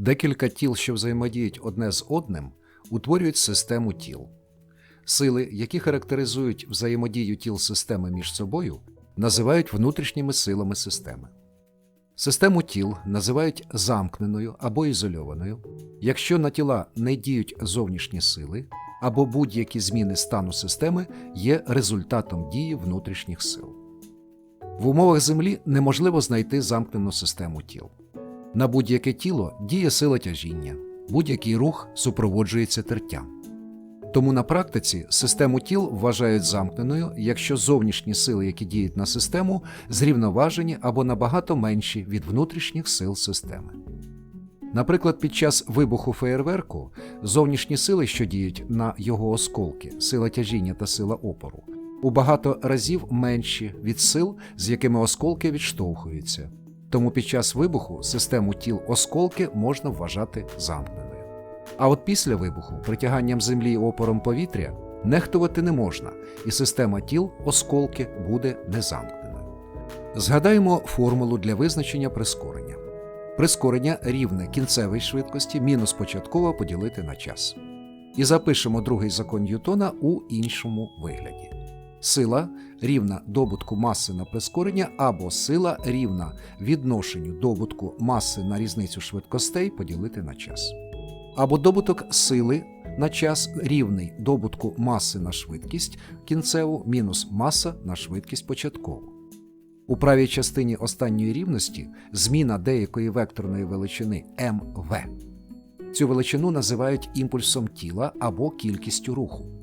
Декілька тіл, що взаємодіють одне з одним, утворюють систему тіл. Сили, які характеризують взаємодію тіл системи між собою, називають внутрішніми силами системи. Систему тіл називають замкненою або ізольованою, якщо на тіла не діють зовнішні сили, або будь-які зміни стану системи є результатом дії внутрішніх сил. В умовах Землі неможливо знайти замкнену систему тіл. На будь-яке тіло діє сила тяжіння, будь-який рух супроводжується тертям. Тому на практиці систему тіл вважають замкненою, якщо зовнішні сили, які діють на систему, зрівноважені або набагато менші від внутрішніх сил системи. Наприклад, під час вибуху феєрверку зовнішні сили, що діють на його осколки, сила тяжіння та сила опору, у багато разів менші від сил, з якими осколки відштовхуються. Тому під час вибуху систему тіл осколки можна вважати замкненою. А от після вибуху притяганням землі опором повітря нехтувати не можна, і система тіл осколки буде незамкненою. Згадаємо формулу для визначення прискорення. Прискорення рівне кінцевій швидкості мінус початкова поділити на час. І запишемо другий закон Ньютона у іншому вигляді. Сила рівна добутку маси на прискорення або сила рівна відношенню добутку маси на різницю швидкостей поділити на час. Або добуток сили на час рівний добутку маси на швидкість кінцеву мінус маса на швидкість початкову. У правій частині останньої рівності зміна деякої векторної величини МВ. Цю величину називають імпульсом тіла або кількістю руху.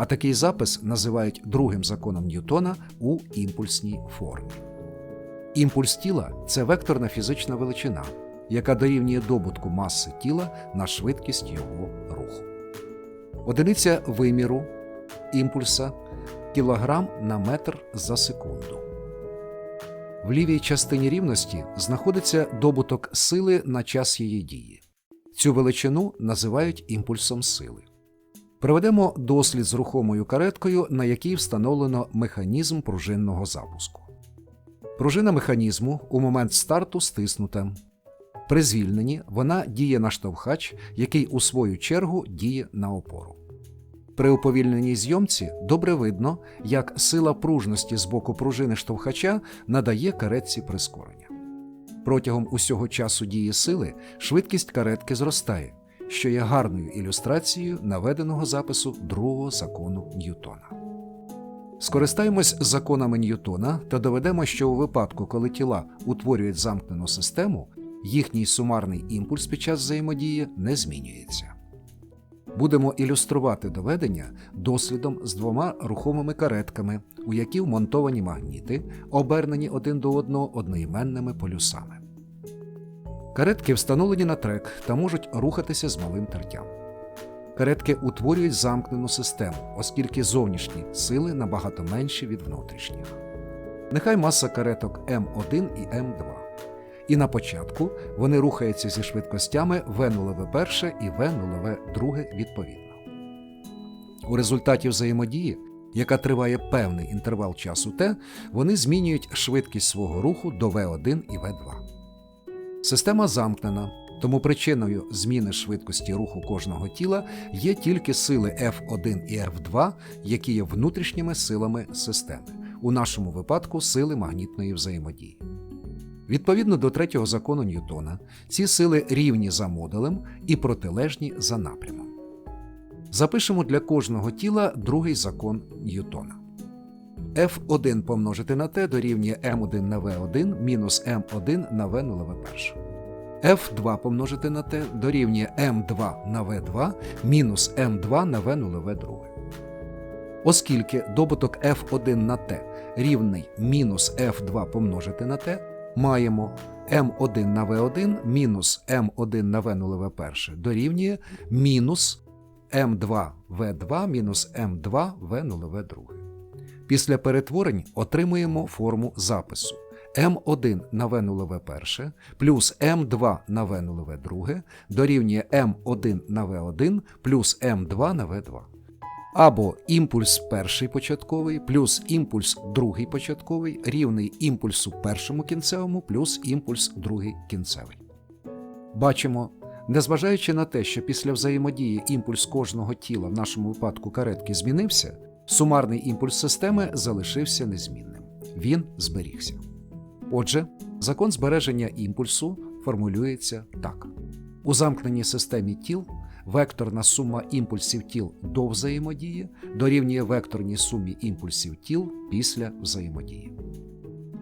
А такий запис називають другим законом Ньютона у імпульсній формі. Імпульс тіла це векторна фізична величина, яка дорівнює добутку маси тіла на швидкість його руху. Одиниця виміру імпульса кілограм на метр за секунду. В лівій частині рівності знаходиться добуток сили на час її дії. Цю величину називають імпульсом сили. Проведемо дослід з рухомою кареткою, на якій встановлено механізм пружинного запуску. Пружина механізму у момент старту стиснута. При звільненні вона діє на штовхач, який у свою чергу діє на опору. При уповільненій зйомці добре видно, як сила пружності з боку пружини штовхача надає каретці прискорення. Протягом усього часу дії сили швидкість каретки зростає, що є гарною ілюстрацією наведеного запису другого закону Ньютона. Скористаємось законами Ньютона та доведемо, що у випадку, коли тіла утворюють замкнену систему, їхній сумарний імпульс під час взаємодії не змінюється. Будемо ілюструвати доведення дослідом з двома рухомими каретками, у які вмонтовані магніти, обернені один до одного одноіменними полюсами. Каретки встановлені на трек та можуть рухатися з малим тертям. Каретки утворюють замкнену систему, оскільки зовнішні сили набагато менші від внутрішніх. Нехай маса кареток М1 і М2. І на початку вони рухаються зі швидкостями В0В1 і В0В2 відповідно. У результаті взаємодії, яка триває певний інтервал часу Т, вони змінюють швидкість свого руху до В1 і В2. Система замкнена, тому причиною зміни швидкості руху кожного тіла є тільки сили F1 і F2, які є внутрішніми силами системи, у нашому випадку сили магнітної взаємодії. Відповідно до третього закону Ньютона, ці сили рівні за модулем і протилежні за напрямом. Запишемо для кожного тіла другий закон Ньютона. F1 помножити на t дорівнює m1 на v1 мінус m1 на v0v1. F2 помножити на t дорівнює m2 на v2 мінус m2 на v0v2. Оскільки добуток F1 на t рівний мінус F2 помножити на t, маємо m1 на v1 мінус m1 на v0v1 дорівнює мінус m2 v2 мінус m2 v0v2. Після перетворень отримуємо форму запису m1 на v0v1 плюс m2 на v0v2 дорівнює m1 на v1 плюс m2 на v2. Або імпульс перший початковий плюс імпульс другий початковий рівний імпульсу першому кінцевому плюс імпульс другий кінцевий. Бачимо, Незважаючи на те, що після взаємодії імпульс кожного тіла, в нашому випадку каретки, змінився, сумарний імпульс системи залишився незмінним. Він зберігся. Отже, закон збереження імпульсу формулюється так: у замкненій системі тіл векторна сума імпульсів тіл до взаємодії дорівнює векторній сумі імпульсів тіл після взаємодії.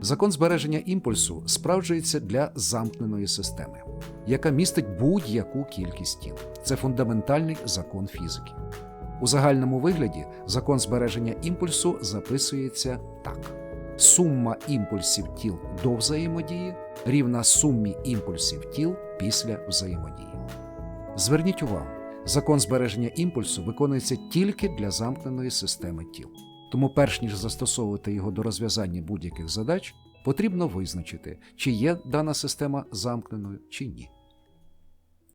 Закон збереження імпульсу справджується для замкненої системи, яка містить будь-яку кількість тіл. Це фундаментальний закон фізики. У загальному вигляді закон збереження імпульсу записується так: сума імпульсів тіл до взаємодії рівна сумі імпульсів тіл після взаємодії. Зверніть увагу, закон збереження імпульсу виконується тільки для замкненої системи тіл. Тому, перш ніж застосовувати його до розв'язання будь-яких задач, потрібно визначити, чи є дана система замкненою чи ні.